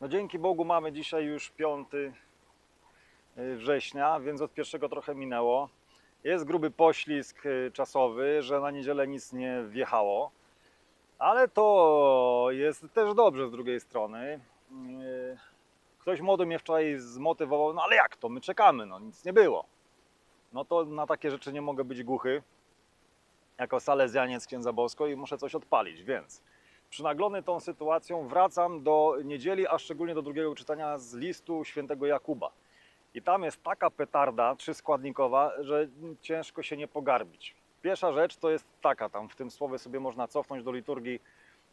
No dzięki Bogu mamy dzisiaj już 5 września, więc od pierwszego trochę minęło. Jest gruby poślizg y, czasowy, że na niedzielę nic nie wjechało, ale to jest też dobrze z drugiej strony. Y, Ktoś młody mnie wczoraj zmotywował, no ale jak to, my czekamy, no nic nie było. No to na takie rzeczy nie mogę być głuchy, jako salezjaniec księdza Bosko i muszę coś odpalić, więc przynaglony tą sytuacją wracam do niedzieli, a szczególnie do drugiego czytania z listu świętego Jakuba. I tam jest taka petarda trzyskładnikowa, że ciężko się nie pogarbić. Pierwsza rzecz to jest taka, tam w tym słowie sobie można cofnąć do liturgii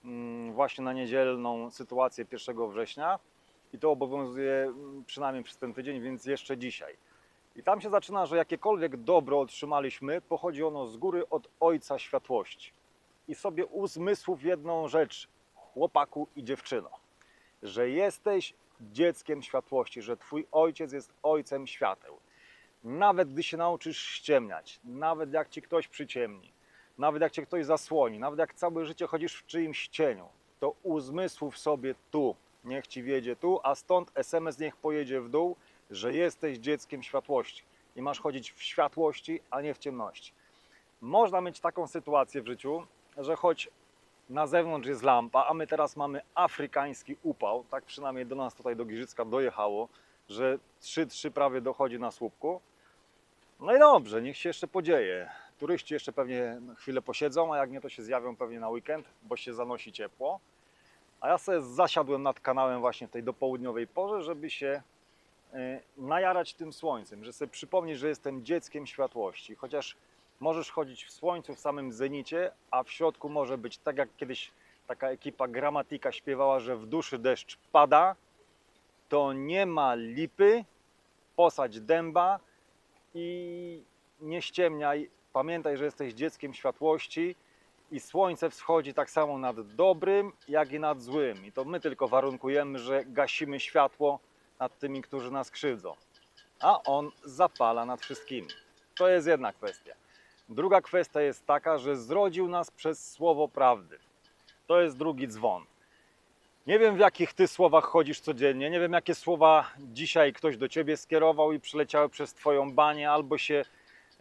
mm, właśnie na niedzielną sytuację 1 września i to obowiązuje mm, przynajmniej przez ten tydzień, więc jeszcze dzisiaj. I tam się zaczyna, że jakiekolwiek dobro otrzymaliśmy, pochodzi ono z góry od Ojca Światłości. I sobie uzmysłów jedną rzecz, chłopaku i dziewczyno, że jesteś dzieckiem światłości, że Twój ojciec jest ojcem świateł. Nawet gdy się nauczysz ściemniać, nawet jak ci ktoś przyciemni, nawet jak cię ktoś zasłoni, nawet jak całe życie chodzisz w czyimś cieniu, to uzmysłów sobie tu, niech ci wiedzie tu, a stąd SMS niech pojedzie w dół, że jesteś dzieckiem światłości i masz chodzić w światłości, a nie w ciemności. Można mieć taką sytuację w życiu, że choć na zewnątrz jest lampa, a my teraz mamy afrykański upał, tak przynajmniej do nas tutaj do Giżycka dojechało, że 3-3 prawie dochodzi na słupku. No i dobrze, niech się jeszcze podzieje. Turyści jeszcze pewnie chwilę posiedzą, a jak nie to się zjawią pewnie na weekend, bo się zanosi ciepło. A ja sobie zasiadłem nad kanałem właśnie w tej dopołudniowej porze, żeby się y, najarać tym słońcem, że sobie przypomnieć, że jestem dzieckiem światłości. Chociaż możesz chodzić w słońcu w samym zenicie, a w środku może być tak jak kiedyś taka ekipa Gramatika śpiewała, że w duszy deszcz pada, to nie ma lipy, posadź dęba i nie ściemniaj. Pamiętaj, że jesteś dzieckiem światłości i słońce wschodzi tak samo nad dobrym, jak i nad złym. I to my tylko warunkujemy, że gasimy światło nad tymi, którzy nas krzywdzą. A on zapala nad wszystkimi. To jest jedna kwestia. Druga kwestia jest taka, że zrodził nas przez słowo prawdy. To jest drugi dzwon. Nie wiem, w jakich ty słowach chodzisz codziennie, nie wiem, jakie słowa dzisiaj ktoś do ciebie skierował i przyleciały przez twoją banię, albo się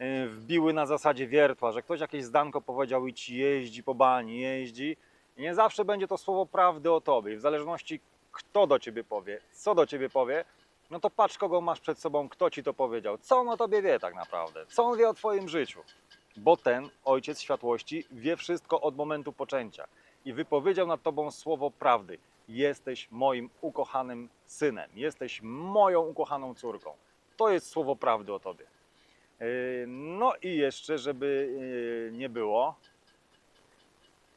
y, wbiły na zasadzie wiertła, że ktoś jakieś zdanko powiedział i ci jeździ po bani, jeździ. I nie zawsze będzie to słowo prawdy o tobie. W zależności kto do ciebie powie, co do ciebie powie, no to patrz, kogo masz przed sobą, kto ci to powiedział, co on o tobie wie tak naprawdę, co on wie o twoim życiu. Bo ten ojciec światłości wie wszystko od momentu poczęcia i wypowiedział nad tobą słowo prawdy. Jesteś moim ukochanym synem, jesteś moją ukochaną córką. To jest słowo prawdy o tobie. Yy, No i jeszcze, żeby yy, nie było,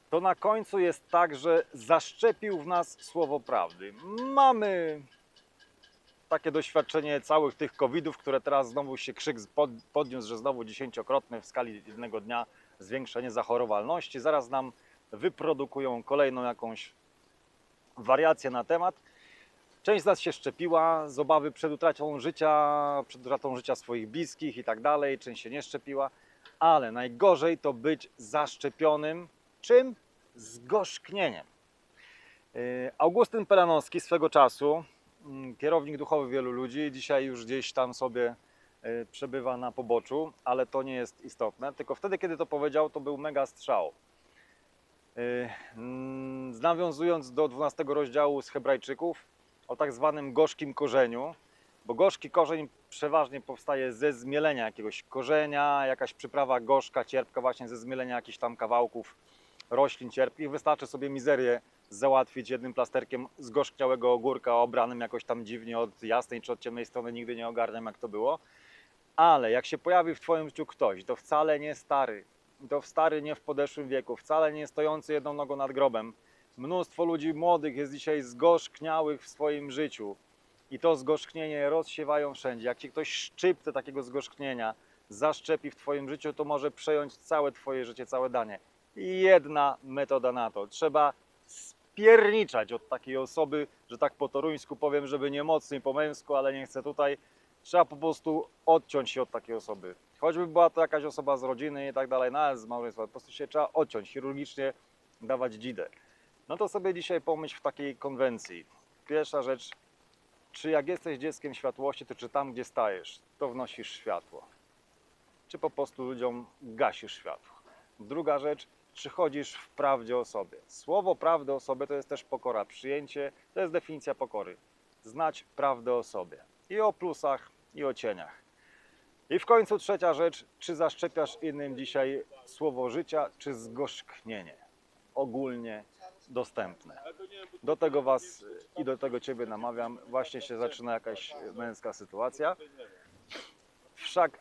to na końcu jest tak, że zaszczepił w nas słowo prawdy. Mamy takie doświadczenie całych tych covidów, które teraz znowu się krzyk pod- podniósł, że znowu dziesięciokrotne w skali jednego dnia zwiększenie zachorowalności. Zaraz nam wyprodukują kolejną jakąś wariację na temat. Część z nas się szczepiła z obawy przed utratą życia, przed utratą życia swoich bliskich i tak dalej. Część się nie szczepiła, ale najgorzej to być zaszczepionym czym? Zgorzknieniem. Yy, Augustyn Pelanowski swego czasu, kierownik duchowy wielu ludzi, dzisiaj już gdzieś tam sobie yy, przebywa na poboczu, ale to nie jest istotne. Tylko wtedy, kiedy to powiedział, to był mega strzał. Yy, mm, Nawiązując do 12 rozdziału z Hebrajczyków o tak zwanym gorzkim korzeniu, bo gorzki korzeń przeważnie powstaje ze zmielenia jakiegoś korzenia, jakaś przyprawa gorzka, cierpka, właśnie ze zmielenia jakichś tam kawałków roślin cierpkich. Wystarczy sobie mizerię załatwić jednym plasterkiem zgorzkniałego ogórka obranym jakoś tam dziwnie od jasnej czy od ciemnej strony, nigdy nie ogarniam jak to było. Ale jak się pojawi w Twoim życiu ktoś, to wcale nie stary, to stary nie w podeszłym wieku, wcale nie stojący jedną nogą nad grobem. Mnóstwo ludzi młodych jest dzisiaj zgorzkniałych w swoim życiu i to zgorzknienie rozsiewają wszędzie. Jak Ci ktoś szczypce takiego zgorzknienia zaszczepi w Twoim życiu, to może przejąć całe Twoje życie, całe danie. Jedna metoda na to. Trzeba spierniczać od takiej osoby, że tak po toruńsku powiem, żeby nie mocniej po męsku, ale nie chcę tutaj. Trzeba po prostu odciąć się od takiej osoby. Choćby była to jakaś osoba z rodziny i tak dalej, no ale z małżeństwa, po prostu się trzeba odciąć, chirurgicznie dawać dzidę. No to sobie dzisiaj pomyśl w takiej konwencji. Pierwsza rzecz, czy jak jesteś dzieckiem światłości, to czy tam, gdzie stajesz, to wnosisz światło? Czy po prostu ludziom gasisz światło? Druga rzecz, czy chodzisz w prawdzie o sobie? Słowo prawdy o sobie to jest też pokora. Przyjęcie to jest definicja pokory. Znać prawdę o sobie. I o plusach, i o cieniach. I w końcu trzecia rzecz, czy zaszczepiasz innym dzisiaj słowo życia, czy zgorzknienie? Ogólnie dostępne. Do tego Was i do tego Ciebie namawiam. Właśnie się zaczyna jakaś męska sytuacja. Wszak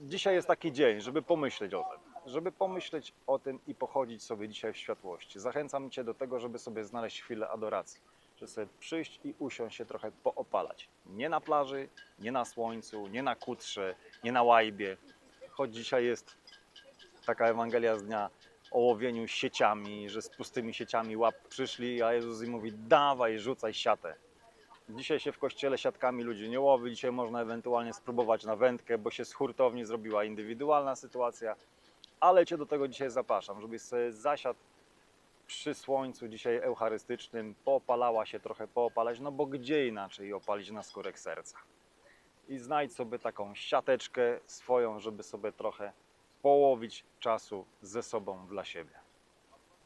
dzisiaj jest taki dzień, żeby pomyśleć o tym. Żeby pomyśleć o tym i pochodzić sobie dzisiaj w światłości. Zachęcam Cię do tego, żeby sobie znaleźć chwilę adoracji. Żeby sobie przyjść i usiąść się trochę poopalać. Nie na plaży, nie na słońcu, nie na kutrze, nie na łajbie. Choć dzisiaj jest taka Ewangelia z dnia o łowieniu sieciami, że z pustymi sieciami łap przyszli, a Jezus im mówi dawaj, rzucaj siatę. Dzisiaj się w kościele siatkami ludzi nie łowi, dzisiaj można ewentualnie spróbować na wędkę, bo się z hurtowni zrobiła indywidualna sytuacja, ale Cię do tego dzisiaj zapraszam, żebyś sobie zasiadł przy słońcu dzisiaj eucharystycznym, poopalała się trochę, poopalać, no bo gdzie inaczej opalić na skórek serca. I znajdź sobie taką siateczkę swoją, żeby sobie trochę połowić czasu ze sobą dla siebie.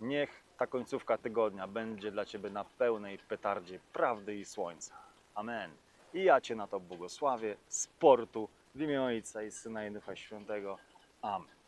Niech ta końcówka tygodnia będzie dla Ciebie na pełnej petardzie prawdy i słońca. Amen. I ja Cię na to błogosławię, sportu w imię Ojca i Syna i Ducha Świętego. Amen.